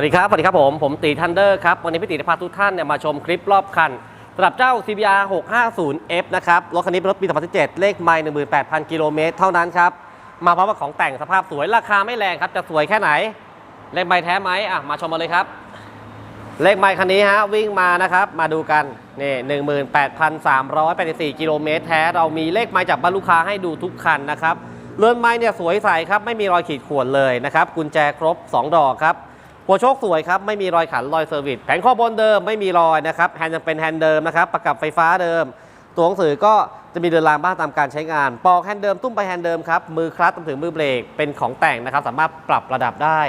วัสดีครับ สวัสดีครับผม ผมตีทันเดอร์ครับ วันนี้พี่ตีจะพาทุกท่านเนี่ยมาชมคลิปรอบคันสำหรับเจ้า CBR 650F นะครับ รถคันนี้เป็นรถปี 2017 เลขไมล์18,000 กิโลเมตรเท่านั้นครับ มาพร้อมกับของแต่งสภาพสวยราคาไม่แรงครับ จะสวยแค่ไหน เลขไมล์แท้ไหมอะ มาชมมาเลยครับ เลขไมล์คันนี้ฮะ วิ่งมานะครับ มาดูกัน นี่ 18,384 กิโลเมตรแท้ เรามีเลขไมล์จากบ้านลูกค้าให้ดูทุกคันนะครับ เรือนไม้เนี่ยสวยใสครับ ไม่มีรอยขีดข่วนเลยนะครับ กุญแจครบ 2 ดอกครับ หัวโชคสวยครับไม่มีรอยขันรอยเซอร์วิสแผงข้อบนเดิมไม่มีรอยนะครับแฮนด์ยังเป็นแฮนด์เดิมนะครับประกับไฟฟ้าเดิม ตัวหนังสือก็จะมีเดินรางบ้างตามการใช้งาน ปอกแฮนด์เดิมตุ้มไปแฮนด์เดิมครับมือคลัตช์รวมถึงมือเบรกเป็นของแต่งนะครับสามารถปรับระดับได้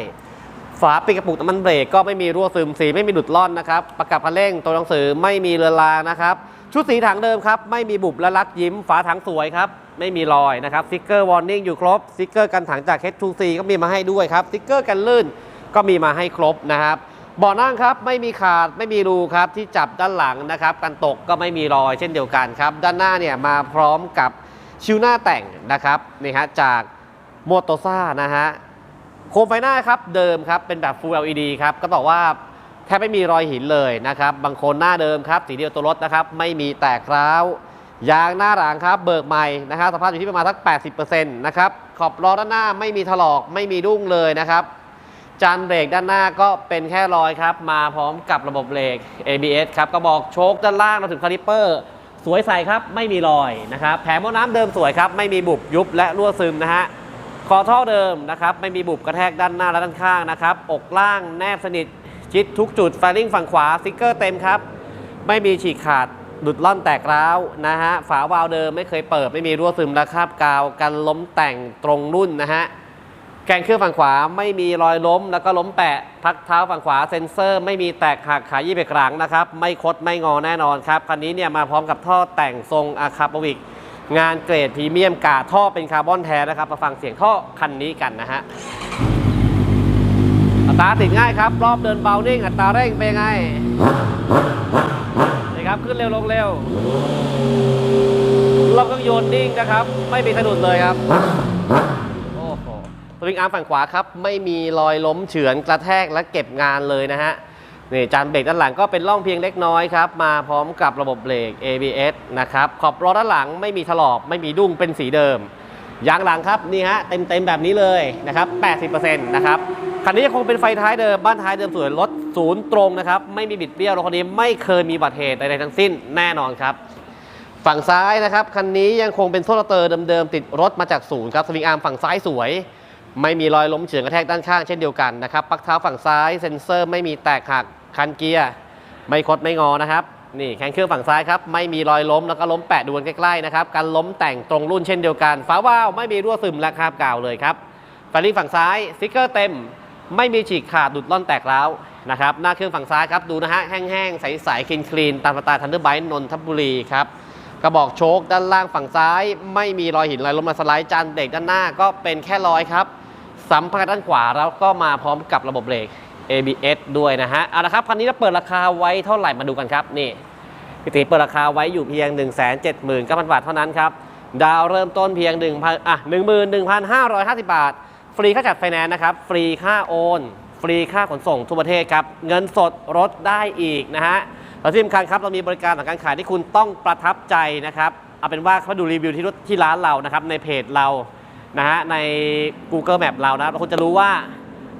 ฝาปิดกระปุกน้ำมันเบรกก็ไม่มีรั่วซึมสีไม่มีหลุดล่อนนะครับประกับคันเร่งตัวหนังสือไม่มีเรือนรางนะครับชุดสีถังเดิมครับไม่มีบุบและลักยิ้มฝาถังสวยครับไม่มีรอยนะครับสติกเกอร์วอร์นิ่งอยู่ครบสติกเกอร์กันถังจาก H2C ก็มีมาให้ด้วยครับสติกเกอร์กันลื่น ก็มีมาให้ครบนะครับเบาะนั่งครับไม่มีขาดไม่มีรูครับที่จับด้านหลังนะครับกันตกก็ไม่มีรอยเช่นเดียวกันครับ ด้านหน้าเนี่ยมาพร้อมกับชิวหน้าแต่งนะครับนี่ฮะจากโมโตซ่านะฮะโคมไฟหน้าครับเดิมครับเป็นแบบ Full LED ครับก็บอกว่าแทบไม่มีรอยหินเลยนะครับบางคนหน้าเดิมครับสีเดียวตัวรถนะครับไม่มีแตกร้าวยางหน้าหลังครับเบิกใหม่นะครับสภาพอยู่ที่ประมาณสัก 80%นะครับขอบล้อด้านหน้าไม่มีถลอกไม่มีดุ้งเลยนะครับ จานเบรกด้านหน้าก็เป็นแค่รอยครับ มาพร้อมกับระบบเบรก ABS ครับกระบอกโชคด้านล่างมาถึงคาลิปเปอร์ สวยใสครับไม่มีรอยนะครับแผงม้อน้ำเดิมสวยครับ ไม่มีบุบยุบและรั่วซึมนะฮะคอท่อเดิมนะครับไม่มีบุบกระแทกด้านหน้าและด้านข้างนะครับอกล่างแนบสนิทชิดทุกจุดไฟลิ่งฝั่งขวาสติกเกอร์เต็มครับ ไม่มีฉีกขาดหลุดล่อนแตกร้าวนะฮะฝาวาล์วเดิมไม่เคยเปิดไม่มีรั่วซึมและคราบกาวกันล้มแต่งตรงรุ่นนะฮะ แกนเครื่องฝั่งขวาไม่มีรอยล้ม แล้วก็ล้มแปะพักเท้าฝั่งขวาเซ็นเซอร์ ไม่มีแตกหักขายี่เบรกหลังนะครับ ไม่คดไม่งอแน่นอนครับคันนี้เนี่ยมาพร้อมกับท่อแต่งทรงอาคาปวิก งานเกรดพรีเมียมกาท่อเป็นคาร์บอนแท้นะครับมาฟังเสียงท่อคันนี้กันนะฮะอัตราติดง่ายครับ รอบเดินเบานิ่งอัตราเร่งเป็นไงนี่ครับขึ้นเร็วลงเร็วรอบเครื่องยนต์นิ่งนะครับ ไม่มีสะดุดเลยครับ สวิงอาร์มฝั่งขวาครับ ไม่มีรอยล้มเฉือนกระแทกและเก็บงานเลยนะฮะนี่จานเบรกด้านหลังก็เป็นร่องเพียงเล็กน้อยครับ มาพร้อมกับระบบเบรก ABS นะครับ ขอบล้อด้านหลังไม่มีถลอกไม่มีดุ้งเป็นสีเดิมยางหลังครับนี่ฮะเต็มเต็มๆแบบนี้เลยนะครับ 80%นะครับคันนี้ยังคงเป็นไฟท้ายเดิมบ้านท้ายเดิมสวยรถศูนย์ตรงนะครับ ไม่มีบิดเบี้ยวรถคันนี้ไม่เคยมีอุบัติเหตุใดๆทั้งสิ้นแน่นอนครับ ฝั่งซ้ายนะครับคันนี้ยังคงเป็นโซลาเตอร์เดิมๆติดรถมาจากศูนย์ครับสวิงอาร์มฝั่งซ้ายสวย ไม่มีรอยล้มเฉือนกระแทกด้านข้างเช่นเดียวกันนะครับปักเท้าฝั่งซ้ายเซ็นเซอร์ไม่มีแตกหักคันเกียร์ไม่คดไม่งอนะครับนี่แข้งเครื่องฝั่งซ้ายครับไม่มีรอยล้มแล้วก็ล้มแปะดูกันใกล้ๆนะครับการล้มแต่งตรงรุ่นเช่นเดียวกันฝาวาล์วไม่มีรั่วซึมและคาบกาวเลยครับไฟลิ่งฝั่งซ้ายสติกเกอร์เต็ม ไม่มีฉีกขาดดุดล่อนแตกร้าวนะครับหน้าเครื่องฝั่งซ้ายครับดูนะฮะแห้งๆใสๆคลีนคลีนตามสไตล์ทันเดอร์ไบต์นนทบุรีครับกระบอกโชคด้านล่างฝั่งซ้าย ไม่มีรอยหินรอยล้มมาสไลด์จานเบรกด้านหน้าก็เป็นแค่รอยครับ สัมผัสด้านขวาแล้วก็มาพร้อมกับระบบเบรก ABS ด้วยนะฮะ เอาละครับ คันนี้เราเปิดราคาไว้เท่าไหร่มาดูกันครับ นี่พี่ตีเปิดราคาไว้อยู่เพียง 1 7 9 0 0 0 บาทเท่านั้นครับ ดาวเริ่มต้นเพียง 1 0 0อะ11,550 บาท ฟรีค่าจัดไฟแนนซ์นะครับ ฟรีค่าโอน ฟรีค่าขนส่งทั่วประเทศครับ เงินสดรถได้อีกนะฮะแล้วที่สำคัญครับเรามีบริการหลังการขายที่คุณต้องประทับใจนะครับ เอาเป็นว่าเขาดูรีวิวที่รถที่ร้านเรานะครับในเพจเรา นะฮะใน Google Map เรานะครับคุณจะรู้ว่า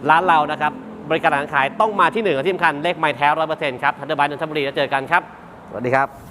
ร้านเรานะครับ บริการร้านขายต้องมาที่หนึ่งและที่สำคัญเลขไมล์แท้ร้อยเปอร์เซ็นต์ครับทันเดอร์บายนนทบุรีแล้วเจอกันครับ สวัสดีครับ